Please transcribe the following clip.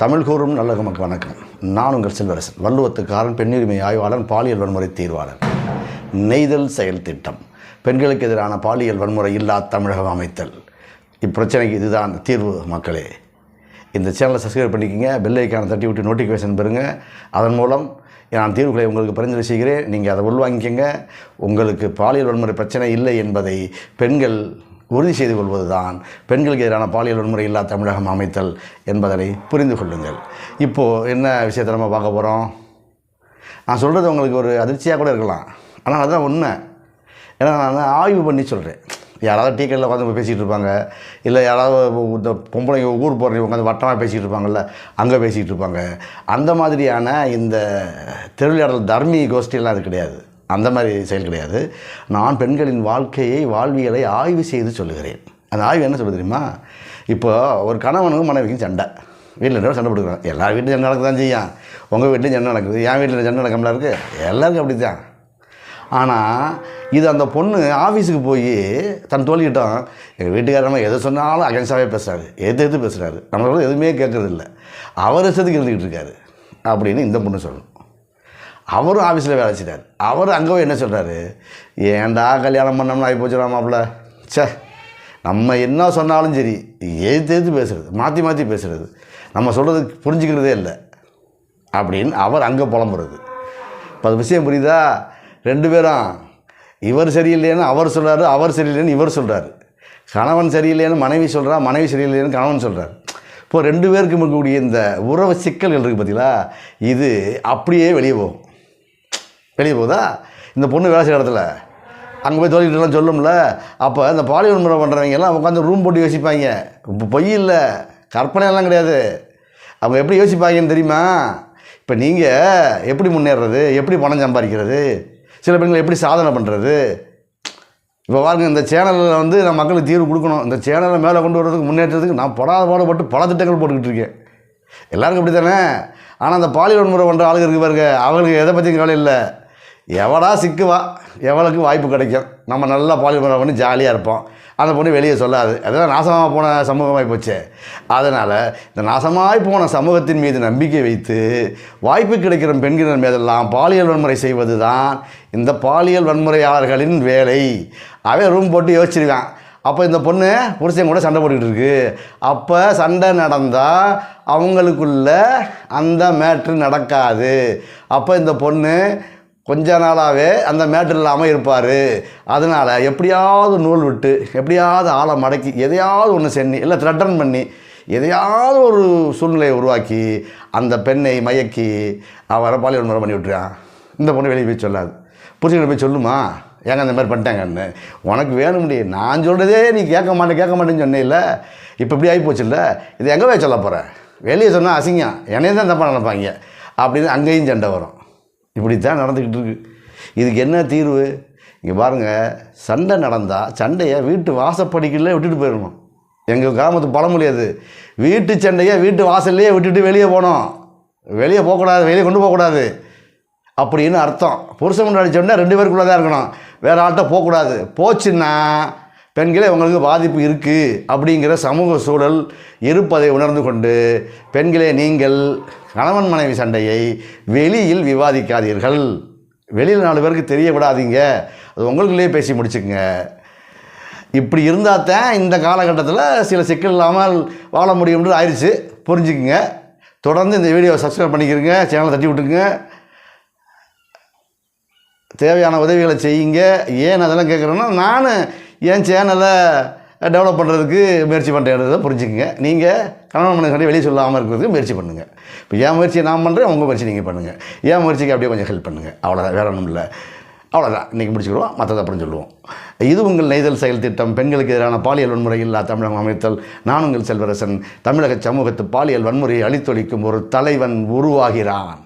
தமிழ் கூறும் நல்ல வணக்கம். நான் உங்கள் செல்வரசன். வல்லுவத்துக்காரன் பெண்ணுரிமை ஆய்வாளன் பாலியல் வன்முறை தீர்வாளர். நெய்தல் செயல் திட்டம். பெண்களுக்கு எதிரான பாலியல் வன்முறை இல்லா தமிழகம் அமைத்தல். இப்பிரச்சனைக்கு இதுதான் தீர்வு மக்களே. இந்த சேனலை சப்ஸ்கிரைப் பண்ணிக்கோங்க பெல் தட்டி விட்டு நோட்டிஃபிகேஷன் பெறுங்க. அதன் மூலம் நான் தீர்வுகளை உங்களுக்கு பரிந்துரை செய்கிறேன். நீங்கள் அதை உள்வாங்கிக்கங்க. உங்களுக்கு பாலியல் வன்முறை பிரச்சனை இல்லை என்பதை பெண்கள் உறுதி செய்து கொள்வது தான் பெண்களுக்கு எதிரான பாலியல் வன்முறை இல்லா தமிழகம் அமைத்தல் என்பதனை புரிந்து கொள்ளுங்கள். இப்போது என்ன விஷயத்தை நம்ம பார்க்க போகிறோம் நான் சொல்கிறது உங்களுக்கு ஒரு அதிர்ச்சியாக கூட இருக்கலாம். ஆனால் அதுதான் உண்மை. ஏன்னா நான் ஆய்வு பண்ணி சொல்கிறேன் யாராவது டீ கடையில் உட்காந்து பேசிகிட்டு இருப்பாங்க. இல்லை யாராவது இந்த பொம்பளைங்க ஊர் போகிறவங்க உட்காந்து வட்டமாக பேசிகிட்டு இருப்பாங்கல்ல அங்கே பேசிகிட்டு இருப்பாங்க. அந்த மாதிரியான இந்த திருவிளையாடல் தர்மி கோஷ்டியெல்லாம் அது கிடையாது. அந்த மாதிரி செயல் கிடையாது. நான் பெண்களின் வாழ்க்கையை வாழ்வியலை ஆய்வு செய்து சொல்லுகிறேன். அந்த ஆய்வு என்ன சொல்ல தெரியுமா? இப்போ ஒரு கணவனுக்கும் மனைவிக்கும் சண்டை. வீட்டில் ரெண்டு சண்டை போட்டுக்கிறாங்க. எல்லா வீட்லையும் சண்டை நடக்க தான் செய்யும். உங்கள் வீட்லையும் சண்டை நடக்குது. என் வீட்டில் சண்டை நடக்கம்ல இருக்குது எல்லாருக்கும் அப்படி தான் ஆனால் இது அந்த பொண்ணு ஆஃபீஸுக்கு போய் தன் தோழிக்கிட்டோம் எங்கள் வீட்டுக்காரமாக எதை சொன்னாலும் அகென்ஸ்டாகவே பேசுகிறாரு எது எது பேசுகிறாரு நம்மளோட எதுவுமே கேட்குறதில்ல. அவர் இஷ்டத்துக்கு இருந்துக்கிட்டு இருக்காரு. அப்படின்னு இந்த பொண்ணு சொல்லணும் அவரும் ஆஃபீஸில் வேலை செய்கிறார் அவர் அங்கே என்ன சொல்கிறாரு ஏன்டா கல்யாணம் பண்ணோம்னு ஆகி போச்சுடா மாப்பிள்ள. நம்ம என்ன சொன்னாலும் சரி எது எது பேசுகிறது மாற்றி மாற்றி பேசுகிறது நம்ம சொல்கிறது புரிஞ்சுக்கிறதே இல்லை. அப்படின்னு அவர் அங்கே புலம்புறது. இப்போ அது விஷயம் புரியுதா? ரெண்டு பேரும் இவர் சரியில்லைன்னு அவர் சொல்கிறாரு அவர் சரியில்லைன்னு இவர் சொல்கிறாரு கணவன் சரியில்லைன்னு மனைவி சொல்கிறா மனைவி சரியில்லைன்னு கணவன் சொல்கிறார் இப்போ ரெண்டு பேருக்கு இருக்கக்கூடிய இந்த உறவு சிக்கல்கள் இருக்குது பார்த்தீங்களா இது அப்படியே வெளியே போகும். வெளியே போகுதா? இந்த பொண்ணு வேலை செய்கிற இடத்துல. அங்கே போய் தோழிக்கிட்டலாம் சொல்லும்ல. அப்போ இந்த பாலியல் முறை பண்ணுறவங்க எல்லாம் உட்காந்து ரூம் போட்டு யோசிப்பாங்க. இப்போ பொய் இல்லை. கற்பனையெல்லாம் கிடையாது. அவங்க எப்படி யோசிப்பாங்கன்னு தெரியுமா? இப்போ நீங்கள் எப்படி முன்னேறது? எப்படி பணம் சம்பாதிக்கிறது? சில பெண்கள் எப்படி சாதனை பண்ணுறது இப்போ பாருங்க இந்த சேனலில் வந்து நான் மக்களுக்கு தீர்வு கொடுக்கணும். இந்த சேனலை மேலே கொண்டு வர்றதுக்கு முன்னேற்றத்துக்கு நான் படாத பாடுபட்டு பல திட்டங்கள் போட்டுக்கிட்டு இருக்கேன். எல்லாருக்கும் அப்படி தானே ஆனால் அந்த பாலியல் முறை பண்ணுற ஆளுங்க இருக்கு பாருங்க. அவங்களுக்கு எதை பற்றியும் கவலை இல்லை. எவடா சிக்குவா எவளுக்கு வாய்ப்பு கிடைக்கும். நம்ம நல்லா பாலியல் பண்ணி ஜாலியாக இருப்போம். அந்த பொண்ணு வெளியே சொல்லாது. அதெல்லாம் நாசமாக போன சமூகமாகி போச்சு. அதனால் இந்த நாசமாய் போன சமூகத்தின் மீது நம்பிக்கை வைத்து வாய்ப்பு கிடைக்கிற பெண்களின் மீதெல்லாம் பாலியல் வன்முறை செய்வது தான் இந்த பாலியல் வன்முறையாளர்களின் வேலை. அவன் ரூம் போட்டு யோசிச்சிருக்கான். அப்போ இந்த பொண்ணு புருஷன் கூட சண்டை போட்டுக்கிட்டு இருக்கு. அப்போ சண்டை நடந்தால் அவங்களுக்குள்ள அந்த மேட்ரு நடக்காது. அப்போ இந்த பொண்ணு கொஞ்ச நாளாகவே அந்த மேட்ரு இல்லாமல் இருப்பார். அதனால் எப்படியாவது நூல் விட்டு எப்படியாவது ஆளை மடக்கி எதையாவது ஒன்று சென்னி இல்லை த்ரெட்டன் பண்ணி எதையாவது ஒரு சூழ்நிலையை உருவாக்கி அந்த பெண்ணை மயக்கி அவரை பாலியல் முறை பண்ணி விட்டுறான் இந்த பொண்ணு வெளியே போய் சொல்லாது. புரிஞ்சுக்கிட்ட போய் சொல்லுமா? ஏங்க அந்த மாதிரி பண்ணிட்டாங்கன்னு. உனக்கு வேணும் முடியும் நான் சொல்கிறதே நீ கேட்க மாட்டேன் கேட்க மாட்டேன்னு சொன்னேன்ல இப்போ இப்படி ஆகி போச்சுல்ல? இது எங்கே போய் சொல்ல போகிறேன் வெளியே சொன்னால் அசிங்கம். என்னையும் தான் தப்பாக நினைப்பாங்க. அப்படின்னு அங்கேயும் சண்டை வரும். இப்படி தான் நடந்துக்கிட்டு இருக்கு இதுக்கு என்ன தீர்வு? இங்கே பாருங்கள் சண்டை நடந்தால் சண்டையை வீட்டு வாசப்படிக்கல விட்டுட்டு போயிடணும். எங்கள் கிராமத்து பழமொழி அது. வீட்டு சண்டையை வீட்டு வாசல்லையே விட்டுட்டு வெளியே போகணும். வெளியே போகக்கூடாது வெளியே கொண்டு போகக்கூடாது அப்படின்னு அர்த்தம். புருஷன் முன்னாடி சொன்னால் ரெண்டு பேருக்குள்ளே தான் இருக்கணும். வேறு ஆள்கிட்ட போகக்கூடாது. போச்சுன்னா பெண்களே உங்களுக்கு பாதிப்பு இருக்குது அப்படிங்கிற சமூக சூழல் இருப்பதை உணர்ந்து கொண்டு பெண்களே நீங்கள் கணவன் மனைவி சண்டையை வெளியில் விவாதிக்காதீர்கள். வெளியில் நாலு பேருக்கு தெரிய விடாதீங்க அது உங்களுக்குள்ளேயே பேசி முடிச்சுக்குங்க. இப்படி இருந்தால் தான் இந்த காலகட்டத்தில் சில சிக்கல் இல்லாமல் வாழ முடியும்னு ஆயிடுச்சு. புரிஞ்சுக்குங்க. தொடர்ந்து இந்த வீடியோவை சப்ஸ்கிரைப் பண்ணிக்கிறங்க சேனலை தட்டி விட்டுருங்க. தேவையான உதவிகளை செய்யுங்க. ஏன் அதெல்லாம் கேட்குறேன்னா நான் என் சேனலை டெவலப் பண்ணுறதுக்கு முயற்சி பண்ணுறதை புரிஞ்சுக்குங்க. நீங்கள் கணவன் மனைவி வெளியே சொல்லாமல் இருக்கிறதுக்கு முயற்சி பண்ணுங்கள் இப்போ என் முயற்சியை நான் பண்ணுறேன் உங்கள் முயற்சி நீங்கள் பண்ணுங்கள் என் முயற்சிக்கு அப்படியே கொஞ்சம் ஹெல்ப் பண்ணுங்கள் அவ்வளோதான் வேற ஒன்றும் இல்லை. அவ்வளோதான் இன்றைக்கி முடிச்சுக்கிடுவோம் மற்றதை அப்புறம் சொல்லுவோம். இது உங்கள் நெய்தல் செயல் திட்டம். பெண்களுக்கு எதிரான பாலியல் வன்முறை இல்லா தமிழகம் அமைத்தல். நான் உங்கள் செல்வரசன். தமிழக சமூகத்து பாலியல் வன்முறையை அழித்தொழிக்கும் ஒரு தலைவன் உருவாகிறான்.